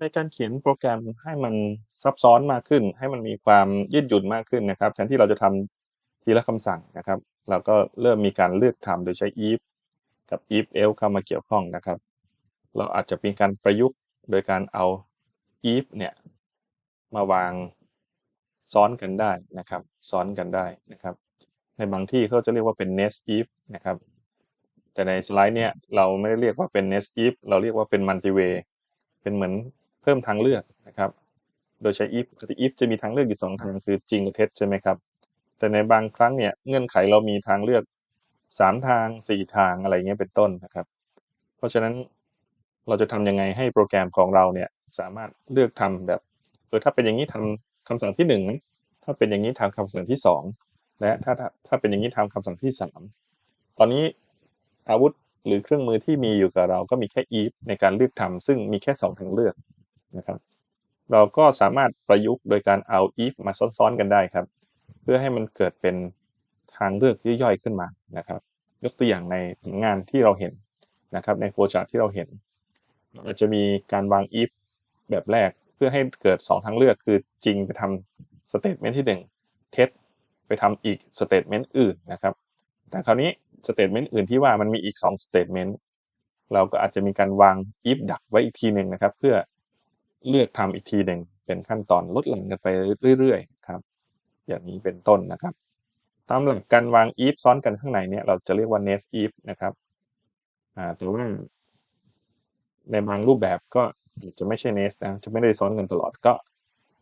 ในการเขียนโปรแกรมให้มันซับซ้อนมากขึ้น ให้มันมีความยืดหยุ่นมากขึ้นนะครับแทนที่เราจะทำทีละคำสั่งนะครับ เราก็เริ่มมีการเลือกทำโดยใช้ if กับ if else เข้ามาเกี่ยวข้องนะครับ เราอาจจะเป็นการประยุกต์โดยการเอา if เนี่ยมาวางซ้อนกันได้นะครับ ซ้อนกันได้นะครับ ในบางที่เขาจะเรียกว่าเป็น nest if นะครับ แต่ในสไลด์เนี่ยเราไม่ได้เรียกว่าเป็น nest if เราเรียกว่าเป็น multi way เป็นเหมือน เพิ่มทางเลือกนะครับ โดยใช้ if ปกติ if จะมีทางเลือกอยู่สองทางคือจริงกับเท็จใช่ไหมครับ แต่ในบางครั้งเนี่ยเงื่อนไขเรามีทางเลือกสามทางสี่ทางอะไรเงี้ยเป็นต้นนะครับ เพราะฉะนั้นเราจะทำยังไงให้โปรแกรมของเราเนี่ยสามารถเลือกทำแบบเออถ้าเป็นอย่างนี้ทำคำสั่งที่หนึ่งถ้าเป็นอย่างนี้ทำคำสั่งที่สองและถ้าถ้าถ้าเป็นอย่างนี้ทำคำสั่งที่สามตอนนี้อาวุธหรือเครื่องมือที่มีอยู่กับเราก็มีแค่ if ในการเลือกทำซึ่งมีแค่สองทางเลือก นะครับ เราก็สามารถประยุกต์โดยการเอา if มาซ้อนๆกันได้ครับ เพื่อให้มันเกิดเป็นทางเลือกย่อยๆขึ้นมานะครับ ยกตัวอย่างในผลงานที่เราเห็นนะครับ ในโฟล์ชาร์ตที่เราเห็นอาจจะมีการวาง if แบบแรกเพื่อให้เกิด 2 ทางเลือกคือจริงไปทำสเตทเมนต์ที่ 1 เท็จไปทำอีกสเตทเมนต์อื่นนะครับ แต่คราวนี้สเตทเมนต์อื่นที่ว่ามันมีอีก2สเตทเมนต์เราก็อาจจะมีการวาง if ดักไว้อีกทีหนึ่งนะครับ เพื่อ เลือกทำอีกทีหนึ่งเป็นขั้นตอนลดหลั่นกันไปเรื่อยๆครับ อย่างนี้เป็นต้นนะครับ ตามหลักการวาง if ซ้อนกันข้างในเนี่ยเราจะเรียกว่า nest if นะครับอ่าแต่ว่าในบางรูปแบบก็จะไม่ใช่ nest นะจะไม่ได้ซ้อนกันตลอดก็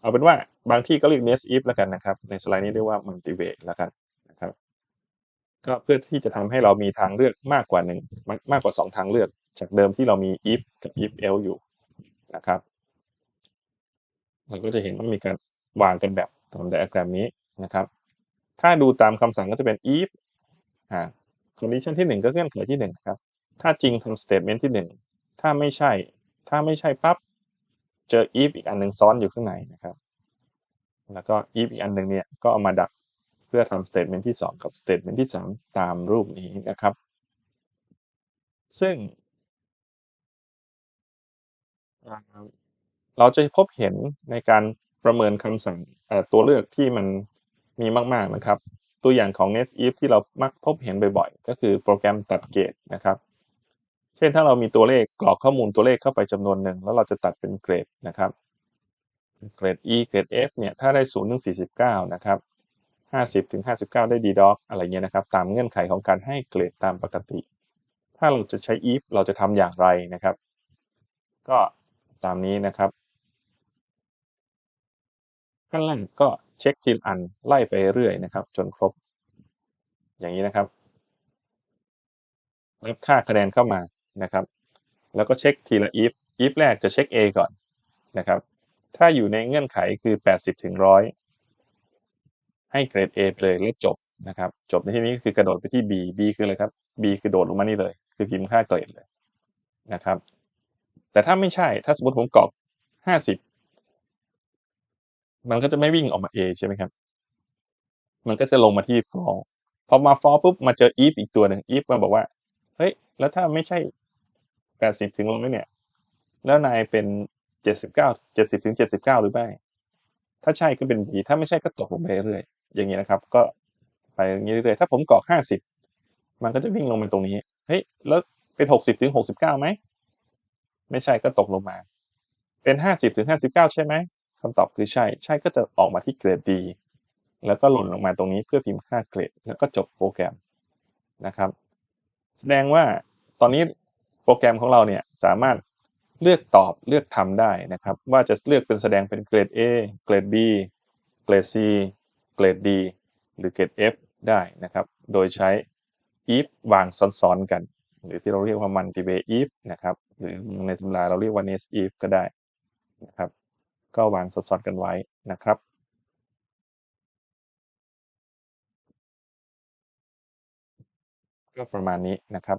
เอาเป็นว่าบางที่ก็เรียก nest if แล้วกันนะครับ ในสไลด์นี้เรียกว่า multi way แล้วกันนะครับ ก็เพื่อที่จะทำให้เรามีทางเลือกมากกว่าหนึ่งมากมากกว่า 2 ทางเลือก จากเดิมที่เรามี if กับ if else อยู่นะครับ เราก็จะเห็นว่ามีการวางกันแบบตามไดอะแกรมนี้นะครับ ถ้าดูตามคำสั่งก็จะเป็น if อ่า condition ที่ 1 ก็เงื่อนไขที่1ครับ ถ้าจริงทำ statement ที่ 1 ถ้าไม่ใช่ ถ้าไม่ใช่ปั๊บ เจอ if อีกอันหนึ่งซ้อนอยู่ข้างในนะครับ แล้วก็ if อีกอันหนึ่งเนี่ย ก็เอามาดักเพื่อทำ statement ที่ 2 กับ statement ที่ 3 ตามรูปนี้นะครับ ซึ่ง เราจะพบเห็นในการประเมินคำสั่งตัวเลือกที่มันมีมาก ๆนะครับ ตัวอย่างของ nest if ที่เรามักพบเห็นบ่อยๆ ก็คือโปรแกรมตัดเกรดนะครับ เช่นถ้าเรามีตัวเลขกรอกข้อมูลตัวเลขเข้าไปจำนวนหนึ่ง แล้วเราจะตัดเป็นเกรดนะครับเกรด E เกรด F เนี่ยถ้าได้0ถึง49 นะครับ50ถึง59 ได้ D doc อะไรเงี้ยนะครับ ตามเงื่อนไขของการให้เกรดตามปกติ ถ้าเราจะใช้ if เราจะทำอย่างไรนะครับ ก็ตามนี้นะครับ ขั้นแรกก็เช็คทีละอันไล่ไปเรื่อยนะครับ จนครบ อย่างนี้นะครับรับค่าคะแนนเข้ามานะครับ แล้วก็เช็คทีละ if if แรกจะเช็ค A ก่อนนะครับ ถ้าอยู่ในเงื่อนไขคือ 80ถึง100 ให้เกรด A ไปเลยแล้วจบนะครับ จบในที่นี้คือกระโดดไปที่ B B คืออะไรครับ B คือโดดลงมานี่เลย คือพิมพ์ค่าเกรดเลยนะครับ แต่ถ้าไม่ใช่ถ้าสมมติผมกรอก50 มันก็จะไม่วิ่งออกมา A ใช่ไหมครับ มันก็จะลงมาที่ for พอมา for ปุ๊บมาเจอ if อีกตัวหนึ่ง if มาบอกว่า เฮ้ย แล้วถ้าไม่ใช่80ถึงร้อยเนี่ย แล้วนายเป็น79 70ถึง79หรือไม่ ถ้าใช่ก็เป็น B ถ้าไม่ใช่ก็ตกลงไปเรื่อยอย่างนี้นะครับ ก็ไปอย่างนี้เรื่อยถ้าผมกรอก50มันก็จะวิ่งลงมาตรงนี้ เฮ้ย แล้วเป็น60ถึง69ไหม ไม่ใช่ก็ตกลงมา เป็น50ถึง59ใช่ไหม คำตอบคือใช่ ใช่ก็จะออกมาที่เกรดดีแล้วก็หล่นลงมาตรงนี้เพื่อพิมพ์ค่าเกรด แล้วก็จบโปรแกรมนะครับ แสดงว่าตอนนี้โปรแกรมของเราเนี่ยสามารถเลือกตอบเลือกทำได้นะครับ ว่าจะเลือกเป็นแสดงเป็นเกรด A เกรด B เกรด C เกรด D หรือเกรด F ได้นะครับ โดยใช้ if วางซ้อนๆกัน หรือที่เราเรียกว่า multi way if นะครับ หรือในตำราเราเรียกว่า nest if ก็ได้นะครับ ก็วางสอดๆกันไว้นะครับก็ประมาณนี้นะครับ